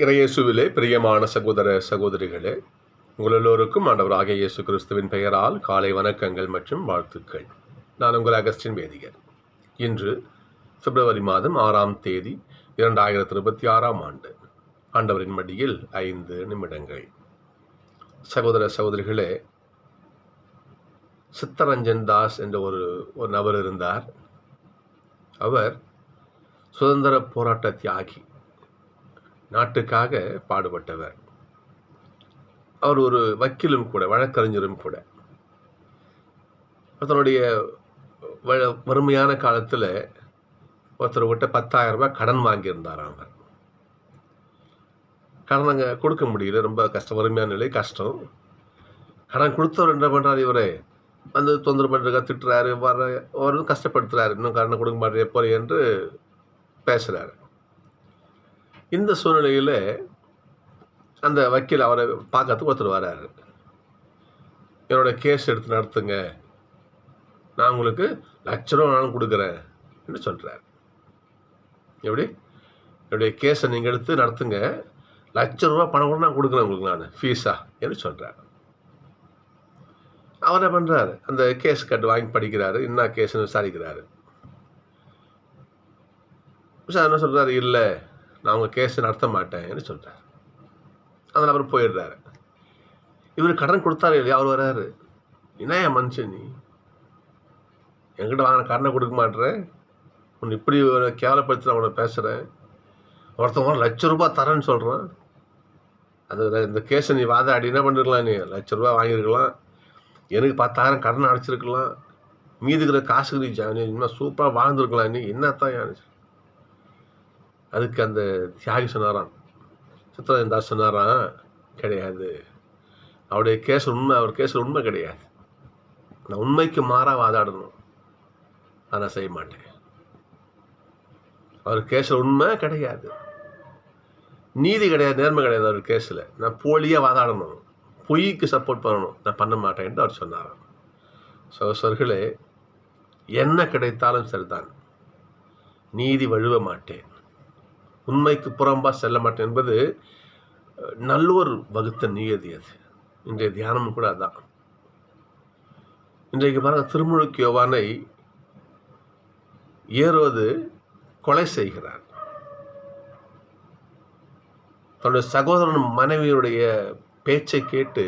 இறையேசுவிலே பிரியமான சகோதர சகோதரிகளே உங்கள் எல்லோருக்கும் ஆண்டவராகிய இயேசு கிறிஸ்துவின் பெயரால் காலை வணக்கங்கள் மற்றும் வாழ்த்துக்கள். நான் உங்கள் அகஸ்டின் வேதிகர். இன்று பிப்ரவரி மாதம் ஆறாம் தேதி இரண்டாயிரத்தி இருபத்தி ஆறாம் ஆண்டு. ஆண்டவரின் மடியில் ஐந்து நிமிடங்கள். சகோதர சகோதரிகளே சித்தரஞ்சன் தாஸ் என்ற ஒரு ஒரு நபர் இருந்தார். அவர் சுதந்திர போராட்ட தியாகி நாட்டுக்காக பாடுபட்டவர். அவர் ஒரு வக்கீலும் கூட வழக்கறிஞரும் கூட. தன்னுடைய வ- வறுமையான காலத்தில் ஒருத்தர் விட்ட பத்தாயிரம் ரூபாய் கடன் வாங்கியிருந்தார் அவர். கடன் அங்கே கொடுக்க முடியல ரொம்ப கஷ்டம் வறுமையான நிலை கஷ்டம். கடன் கொடுத்தவர் என்ன பண்ணுறாரு இவரே? வந்து தொந்தரவு பண்ணுறா திட்டுறாரு வர அவரும் கஷ்டப்படுத்துறாரு இன்னும் கடனை கொடுக்க மாட்டேன் போறேன் என்று பேசுகிறாரு இந்த சூழ்நிலையில் அந்த வக்கீல் அவரை பார்க்கறதுக்கு ஒருத்தர் வராரு. என்னோட கேஸ் எடுத்து நடத்துங்க. நான் உங்களுக்கு லட்ச ரூபா நானும் கொடுக்குறேன் என்று சொல்கிறார் எப்படி? என்னுடைய கேஸை நீங்கள் எடுத்து நடத்துங்க. லட்ச ரூபா பணம் கூட நான் கொடுக்குறேன் உங்களுக்கு நான் ஃபீஸா என்று சொல்கிறார் அவர் என்ன பண்ணுறாரு அந்த கேஸ் கட்டு வாங்கி படிக்கிறாரு என்ன கேஸ்ன்னு விசாரிக்கிறாரு. சார் என்ன சொல்கிறாரு இல்லை. நான் உங்கள் கேஸை நடத்த மாட்டேன்னு சொல்கிறார் அந்த நபர் போயிடுறாரு. இவர் கடன் கொடுத்தாரு இல்லையா? அவர் வராரு என்ன என் மனுஷன் நீ? என்கிட்ட வாங்கின கடனை கொடுக்க மாட்டேறேன் உன்னை இப்படி கேவலப்படுத்தி நான் உன்னை பேசுகிறேன் ஒருத்தவங்க ஒரு லட்ச ரூபா தரேன்னு சொல்கிறான் அது இந்த கேஸை நீ வாதாடி என்ன பண்ணிருக்கலாம் நீ? லட்ச ரூபா வாங்கியிருக்கலாம். எனக்கு பத்தாயிரம் கடன் அடைச்சிருக்கலாம். மீதி இருக்கிற காசுக்கு நீ ஜா- இன்னும் சூப்பராக வாழ்ந்துருக்கலாம். நீ என்னத்தான் தான் அதுக்கு அந்த தியாகி சொன்னாராம். சித்தரஞ்சன் தாஸ் சொன்னாராம் கிடையாது. அவருடைய கேஸ் உண்மை அவர் கேஸில் உண்மை கிடையாது. நான் உண்மைக்கு மாறாக வாதாடணும். அதை செய்ய மாட்டேன். அவர் கேஸில் உண்மை கிடையாது. நீதி கிடையாது நேர்மை கிடையாது அவர் கேஸில். நான் போலியாக வாதாடணும். பொய்க்கு சப்போர்ட் பண்ணணும். நான் பண்ண மாட்டேன்ட்டு அவர் சொன்னாராம். சோசர்களே என்ன கிடைத்தாலும் சரிதான். நீதி வழுவ மாட்டேன். உண்மைக்கு புறம்பா செல்ல மாட்டேன் என்பது நல்லோர் வகுத்த நியதி அது. இன்றைய தியானமும் கூட அதான். இன்றைக்கு பாருங்கள் திருமுழுக்கு யோவானை ஏரோது கொலை செய்கிறார். தன்னுடைய சகோதரன் மனைவியுடைய பேச்சை கேட்டு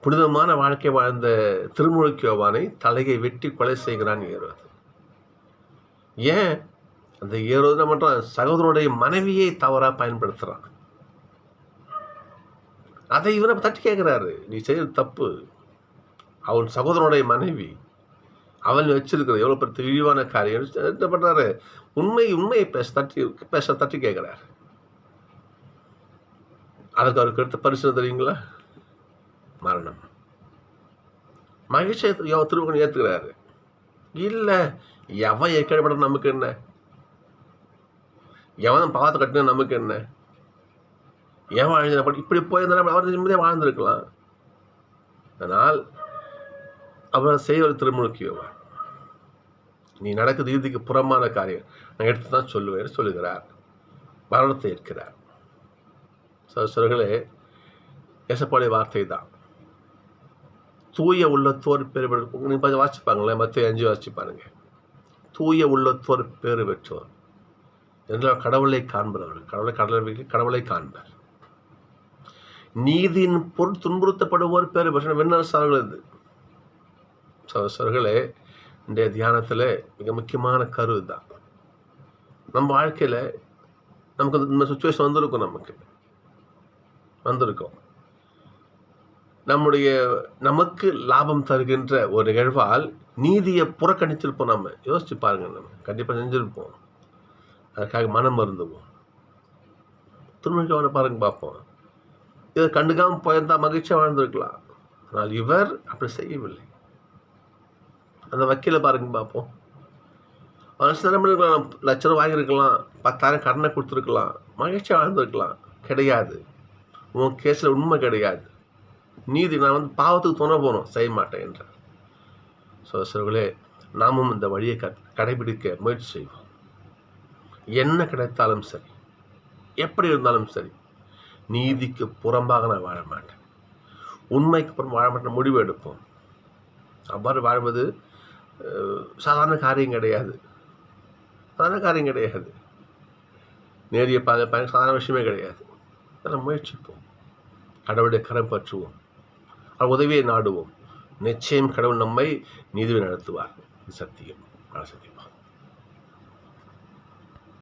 புனிதமான வாழ்க்கை வாழ்ந்த திருமுழுக்கு யோவானை தலையை வெட்டி கொலை செய்கிறான் ஏறுவது. ஏன்? அந்த ஏரோது என்ன சகோதரனுடைய மனைவியை தவறாக பயன்படுத்துகிறான் அதை இவரை தட்டி கேட்குறாரு நீ செய்யறது தப்பு. அவன் சகோதரனுடைய மனைவி. அவன் வச்சிருக்கிற எவ்வளோ பெரிய இழிவான காரியம். என்ன பண்ணுறாரு உண்மை உண்மையை பேச தட்டி பேச தட்டி கேட்குறாரு. அதுக்கு அவருக்கு எடுத்த பரிசு தெரியுங்களா? மரணம். மகிழ்ச்சியை யோ- திருமகன் இல்லை இல்ல எவன் ஏற்கனவே நமக்கு என்ன? எவன் பாவத்தை கட்டினா நமக்கு என்ன? ஏன் அழிஞ்ச இப்படி போயிருந்தா அவர் நிம்மதியாக வாழ்ந்திருக்கலாம். அதனால் அவர் செய்வது திருமுழுக்கியவன் நீ நடக்குது இறுதிக்கு புறமான காரியம். நான் எடுத்து தான் சொல்லுவேன் சொல்லுகிறார். மரணத்தை ஏற்கிறார். சோழர்களே எசப்பாடைய வார்த்தை தான். தூய உள்ளத்தோர் பேர் பெற்று நீங்கள் கொஞ்சம் வாசிப்பாங்களேன் மற்ற அஞ்சு வாசிச்சு பாருங்க. தூய உள்ளத்தோர் பேர் பெற்றோர். என்றால் கடவுளை காண்பவர் கடவுளை கடவுளை கடவுளை காண்பர். நீதியின் பொருள் துன்புறுத்தப்படுவோர் பேர் பெற்ற இது? சகோதரர்களே இன்றைய தியானத்தில் மிக முக்கியமான கரு தான். நம்ம வாழ்க்கையில் நமக்கு இந்த- சுச்சுவேஷன் வந்திருக்கும் நமக்கு. வந்திருக்கும். நம்முடைய நமக்கு லாபம் தருகின்ற ஒரு நிகழ்வால் நீதியை புறக்கணிச்சிருப்போம் நம்ம யோசிச்சு பாருங்க நம்ம. கண்டிப்பாக செஞ்சிருப்போம். அதுக்காக மனம் மருந்துவோம் திருமணிக்கவனை பாருங்க பார்ப்போம். இதை கண்டுக்காமல் போயிருந்தா மகிழ்ச்சியாக வாழ்ந்திருக்கலாம். ஆனால் இவர் அப்படி செய்யவில்லை. அந்த வக்கீலை பாருங்க பார்ப்போம். மனசு சில லட்ச ரூபா வாங்கியிருக்கலாம் பத்தாயிரம் கடனை கொடுத்துருக்கலாம் மகிழ்ச்சியாக வாழ்ந்துருக்கலாம். கிடையாது. உன் கேஸில் உண்மை கிடையாது. நீதி நான் வந்து பாவத்துக்கு துணை போகணும் செய்ய மாட்டேன் என்றார். சோசர்களே நாமும் இந்த வழியை க கடைபிடிக்க முயற்சி செய்வோம். என்ன கிடைத்தாலும் சரி. எப்படி இருந்தாலும் சரி. நீதிக்கு புறம்பாக நான் வாழ மாட்டேன். உண்மைக்கு புறம் வாழ மாட்டேன் முடிவு எடுப்போம். அவ்வாறு வாழ்வது சாதாரண காரியம் கிடையாது. சாதாரண காரியம் கிடையாது. நேரிய பாதை பயணம் சாதாரண விஷயமே கிடையாது. அதெல்லாம் முயற்சிப்போம். கடவுளுடைய கரம் பற்றுவோம். அவர் உதவியை நாடுவோம். நிச்சயம் கடவுள் நம்மை நீதிவை நடத்துவார். சத்தியம். சத்தியம்